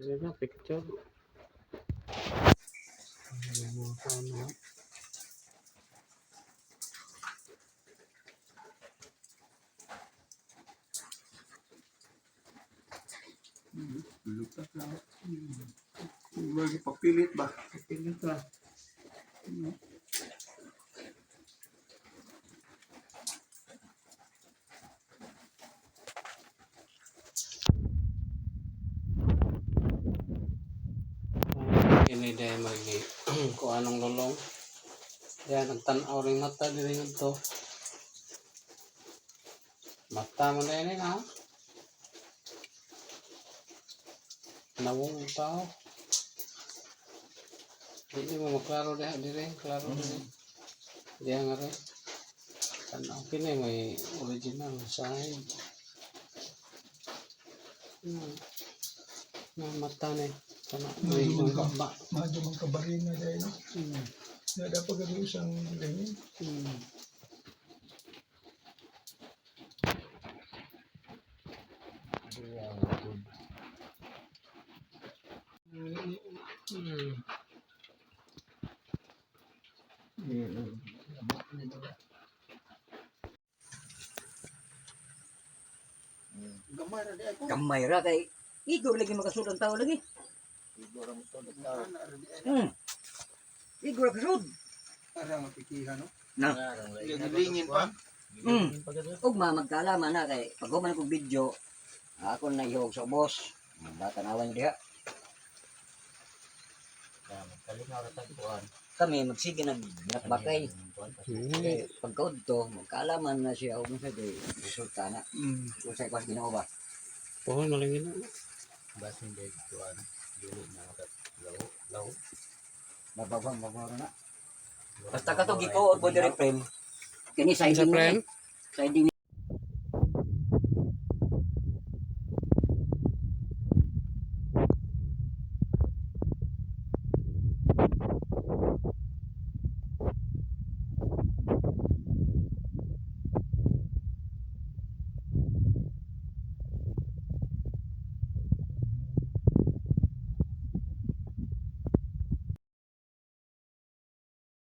Hindi na, picture. Ano sa ano? Lutak na. Lagi papilit ba? Pilit ka. Ini dahil magi kung anong lulong. Yan, nagtanaw rin mata diri to. Mata mo na eh, ha? Nawong tao. Hindi mo maklaro diha dire, klaro dire. Diya nga rin. Tanaw kini may original side. Hmm. Na mata ni. Tanaw may Medyo ba. magka, medyo magkabarin na dahil. Hmm. Na dapat gano'n isang ganyan. Hmm. Hmm. Gamay na dahil ko. Kamay ra kay Igor lagi makasud ang tao lagi. Hmm. Igor kasud. Para mapikihan, no? Na. Nagilingin pa. Hmm. Ug ma magkaalaman na kay pag human kog video ako na ihog sa boss. Bata nawan diha. Kami magsige nag nakbakay. Hmm. Kay pagkaud to magkaalaman na siya ug sa kay resulta na. Mm. Kung sa kwas Ginoo ba. Oh, malingin na. Mababang mabaro na. Basta kato giko og body frame. Kini sa Sa